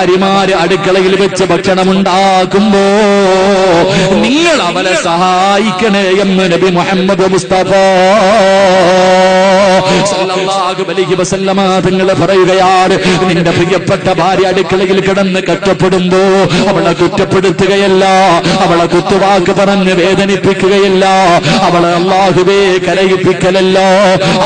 ഭാര്യമാര് അടുക്കളയിൽ വെച്ച് ഭക്ഷണം ഉണ്ടാക്കുമ്പോ നിങ്ങൾ അവരെ സഹായിക്കണേ എന്ന് നബി മുഹമ്മദ് മുസ്തഫ അലൈഹി വസല്ലമ തങ്ങൾ പറയുകയാണ് നിന്റെ പ്രിയപ്പെട്ട ഭാര്യ അടുക്കളയിൽ കിടന്ന് കഷ്ടപ്പെടുമ്പോ അവളെ കുറ്റപ്പെടുത്തുകയല്ല അവളെ കുത്തുവാക്ക് പറഞ്ഞ് വേദനിപ്പിക്കുകയല്ല അവളെ അള്ളാഹുവേ കരയിപ്പിക്കലല്ല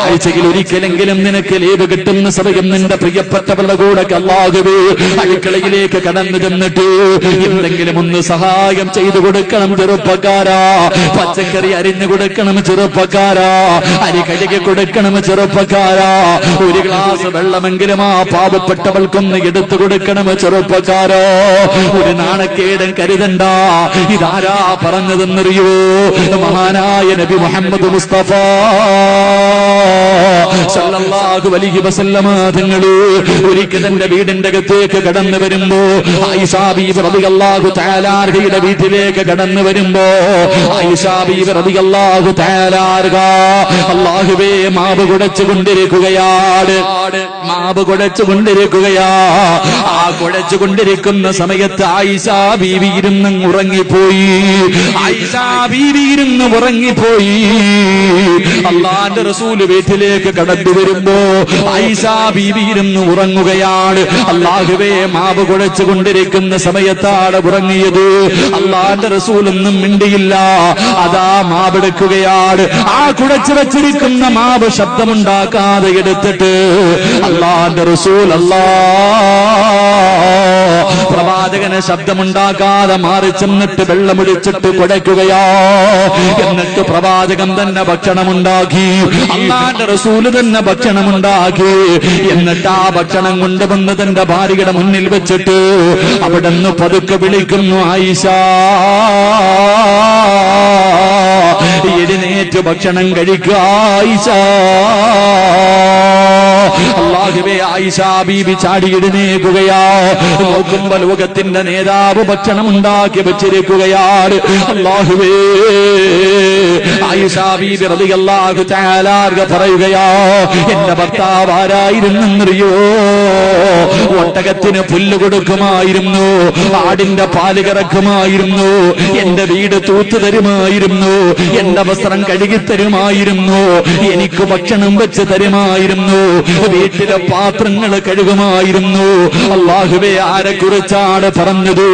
ആഴ്ചയിൽ ഒരിക്കലെങ്കിലും നിനക്ക് ലീവ് കിട്ടുന്ന സമയം നിന്റെ പ്രിയപ്പെട്ടവരുടെ കൂടെ അള്ളാഹുവേ അടുക്കളയിലേക്ക് കടന്നു ചെന്നിട്ട് എന്തെങ്കിലും ഒന്ന് സഹായം ചെയ്തു കൊടുക്കണം ചെറുപ്പക്കാരാ പച്ചക്കറി അരിഞ്ഞു കൊടുക്കണം ചെറുപ്പക്കാരാ അരി കഴുകി കൊടുക്കണം ചെറുപ്പക്കാരാ ഒരു ഗ്ലാസ് വെള്ളമെങ്കിലും ആ പാവപ്പെട്ടവൾക്കൊന്ന് എടുത്തു കൊടുക്കണം ചെറുപ്പക്കാരോ. ഒരു നാണക്കേടൻ കരുതണ്ട. ഇതാരാ പറഞ്ഞതെന്നറിയോ? മഹാനായ നബി മുഹമ്മദ് മുസ്തഫ. സല്ലല്ലാഹു അലൈഹി വസല്ലമ തങ്ങൾ ഒരിക്കൽ തന്റെ വീടിന്റെ അകത്തേക്ക് കടന്നു വരുമ്പോ ആയിഷാ ബീബി റളിയല്ലാഹു തആലാർഹയുടെ വീട്ടിലേക്ക് കടന്നു വരുമ്പോ ആയിഷാ ബീബി റളിയല്ലാഹു തആലാർഹ അല്ലാഹുവേ മാവ് കുടച്ചു കൊണ്ടിരിക്കുകയാണ് മാവ് കുഴച്ചു കൊണ്ടിരിക്കുകയാ ആ കുഴച്ചു കൊണ്ടിരിക്കുന്ന സമയത്ത് ആയിഷാ ബീവി ഇരുന്നും ഉറങ്ങിപ്പോയി. ആയിഷാ ബീവി ഇരുന്നും ഉറങ്ങിപ്പോയി. അള്ളാന്റെ റസൂൽ വീട്ടിലേക്ക് കടന്നു വരുമ്പോ ഐസാ ബീബിയിരുന്ന് ഉറങ്ങുകയാണ്. അള്ളാഹുവേ മാവ് കുഴച്ചു കൊണ്ടിരിക്കുന്ന സമയത്താണ് ഉറങ്ങിയത്. അള്ളാന്റെ റസൂലൊന്നും മിണ്ടിയില്ല. അതാ മാവെടുക്കുകയാണ് ആ കുഴച്ചു വെച്ചിരിക്കുന്ന മാവ് ശബ്ദമുണ്ടാക്കാതെ എടുത്തിട്ട് അള്ളാന്റെ റസൂൽ അല്ലാ പ്രവാചകന് ശബ്ദമുണ്ടാക്കാതെ മാറി ചെന്നിട്ട് വെള്ളമൊഴിച്ചിട്ട് കുടയ്ക്കുകയാ. എന്നിട്ട് പ്രവാചകൻ തന്നെ ഭക്ഷണമുണ്ടാക്കി അള്ളാന്റെ റസൂൽ തന്നെ ഭക്ഷണം ഉണ്ടാകി എന്നിട്ട് ആ ഭക്ഷണം കൊണ്ടുവന്ന് തന്റെ ഭാര്യയുടെ മുന്നിൽ വെച്ചിട്ട് അവിടെ നിന്ന് പതുക്കെ വിളിക്കുന്നു ആയിഷ എഴുന്നേറ്റ് ഭക്ഷണം കഴിക്കുക ആയിഷ. അള്ളാഹുവേ ആയിഷാ ബീബി ചാടി എഴുന്നേക്കുകയാ നോക്കുമ്പോ ലോകത്തിന്റെ നേതാവ് ഭക്ഷണം ഉണ്ടാക്കി വെച്ചിരിക്കുകയാണ്. അള്ളാഹുവേ ആയിഷാ ബീബി റളിയല്ലാഹു തആലാർക പറയുകയാ എന്റെ ഭർത്താവ് ആരായിരുന്നെന്നറിയോ? ഒട്ടകത്തിന് പുല്ല് കൊടുക്കുമായിരുന്നു ആടിന്റെ പാൽ കറക്കുമായിരുന്നു എന്റെ വീട് തൂത്തു തരുമായിരുന്നു എന്റെ വസ്ത്രം കഴുകി തരുമായിരുന്നു എനിക്ക് ഭക്ഷണം വെച്ച് തരുമായിരുന്നു വീട്ടിലെ പാത്രങ്ങൾ കഴുകുമായിരുന്നു. അള്ളാഹുവെ ആരെ കുറിച്ചാണ് പറഞ്ഞത്?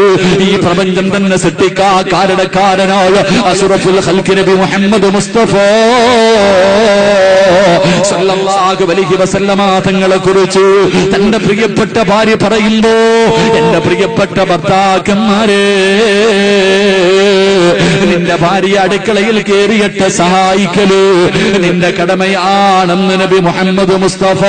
ഈ പ്രപഞ്ചം തന്നെ സൃഷ്ടിക്കാ കാരണക്കാരനായ അസുറഫുൽ ഖൽഖി നബി മുഹമ്മദ് മുസ്തഫ. തങ്ങളെ കുറിച്ച് തന്റെ പ്രിയപ്പെട്ട ഭാര്യ പറയുമ്പോ എന്റെ പ്രിയപ്പെട്ട ഭർത്താക്കന്മാരെ നിന്റെ ഭാര്യ അടുക്കളയിൽ കേറിയിട്ട് സഹായിക്കൽ. നിന്റെ കടമയാണെന്ന് നബി മുഹമ്മദ് മുസ്തഫ.